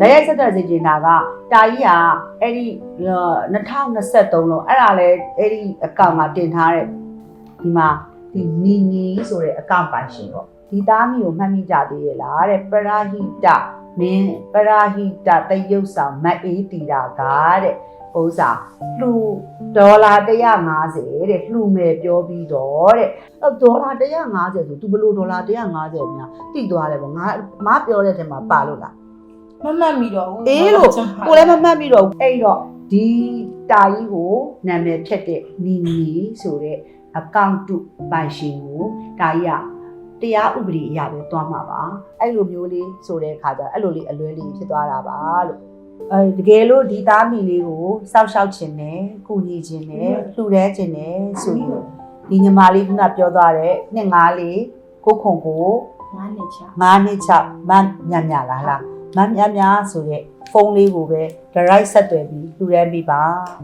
ဓာတ်ရိုက်ဆက်သွယ်စေချင်တာကတာကြီးကအဲ့ဒီ2023လုံးအဲ့ဒါလဲအဲ့ဒီအကောင့်မှာတင်ထားတဲ့ဒီမှာဒီနီနီဆိုတဲ့အကောင့်ပိုင်ရှင်ပေါ့ဒီသားမီကိုမှတ်မိကြသေးရဲ့လားတဲ့ပရာဟိတမင်းပရာဟိတတရုပ်ဆောင်မတ်အေးတီတာကတဲ့ဥစ္စာလှူဒေါ်လာ150တဲ့လှူမယ်ပြောပြီးတော့တဲ့အဲ့ဒေါ်လာ150ဆို तू ဘယ်လိုဒေါ်လာ150များတိသွားတယ်ပေါ့ငါမပြောတဲ့ထဲမှာပါလို့လား မမှတ်မိတော့ဘူးအေးလို့ကိုလည်းမမှတ်မိတော့ဘူးအဲ့တော့ဒီတာကြီးကိုနာမည်ဖြတ်တဲ့နီနီဆိုတဲ့အကောင့်တုပိုင်ရှင်ကိုတာကြီးကတရားဥပဒေအရပဲတွားမှာပါအဲ့လိုမျိုးလေးဆိုတဲ့အခါကျတော့အဲ့လိုလေးအလွဲလေးဖြစ်သွားတာပါလို့အဲတကယ်လို့ဒီသားမီလေးကိုစောက်ရှောက်ခြင်းနဲ့ကုညီခြင်းနဲ့လှူဒန်းခြင်းနဲ့ဆိုရင်ဒီညီမလေးကပြောသွားတဲ့နှစ်ငါးလေးကိုခုံကိုငါးနှစ်ချ9နှစ်6မန်းညံ့ညလားလား မန်းညံ့ညဆိုတဲ့ဖုန်းလေးကိုပဲ direct ဆက်သွယ်ပြီးလူရမ်းပြီးပါ